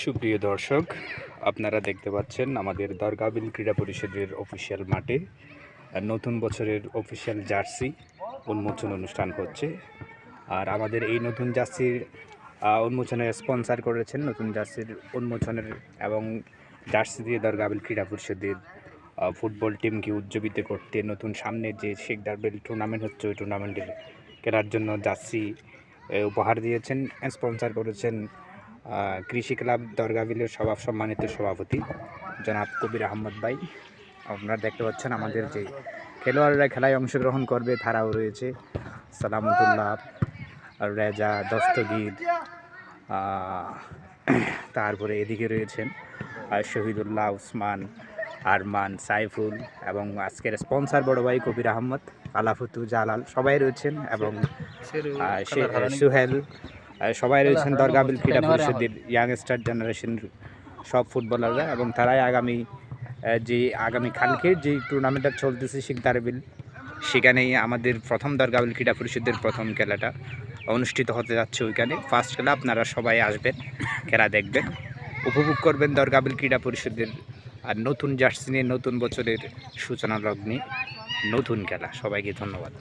সুপ্রিয় দর্শক আপনারা দেখতে পাচ্ছেন আমাদের দরগাবিল ক্রীড়া পরিষদের অফিসিয়াল মাঠে নতুন বছরের অফিসিয়াল জার্সি উন্মোচন অনুষ্ঠান হচ্ছে। আর আমাদের এই নতুন জার্সির উন্মোচনের স্পন্সর করেছেন নতুন জার্সির উন্মোচনের এবং জার্সি দিয়ে দরগাবিল ক্রীড়া পরিষদের ফুটবল টিমকে উজ্জীবিত করতে নতুন সামনে যে শেখ দারবেল টুর্নামেন্ট হচ্ছে ওই টুর্নামেন্টের কেনার জন্য জার্সি উপহার দিয়েছেন স্পন্সর করেছেন কৃষি ক্লাব দরগাবিলের সভা সম্মানিত সভাপতি জনাব কবির আহমদ ভাই। আপনারা দেখতে পাচ্ছেন আমাদের যে খেলোয়াড়রা খেলায় অংশগ্রহণ করবে, তারাও রয়েছে। সালামতুল্লাহ, রেজা, দস্তগীর তারপরে এদিকে রয়েছেন শহীদুল্লাহ, উসমান আরমান সাইফুল এবং আজকের স্পন্সর বড় ভাই কবির আহমদ আলাফুতু জালাল সবাই রয়েছেন এবং সুহেল সবাই রয়েছেন দরগাবিল ক্রীড়া পরিষদের ইয়াংস্টার জেনারেশন সব ফুটবলাররা এবং তারাই আগামী যে আগামী কালকের যে টুর্নামেন্টটা চলতেছে শিকদারবিল সেখানেই আমাদের প্রথম দরগাবিল ক্রীড়া পরিষদের প্রথম খেলাটা অনুষ্ঠিত হতে যাচ্ছে ওইখানে। ফার্স্ট খেলা আপনারা সবাই আসবেন খেলা দেখবেন উপভোগ করবেন দরগাবিল ক্রীড়া পরিষদের আর নতুন জার্সি নিয়ে নতুন বছরের সূচনা লগ্নে নতুন খেলা। সবাইকে ধন্যবাদ।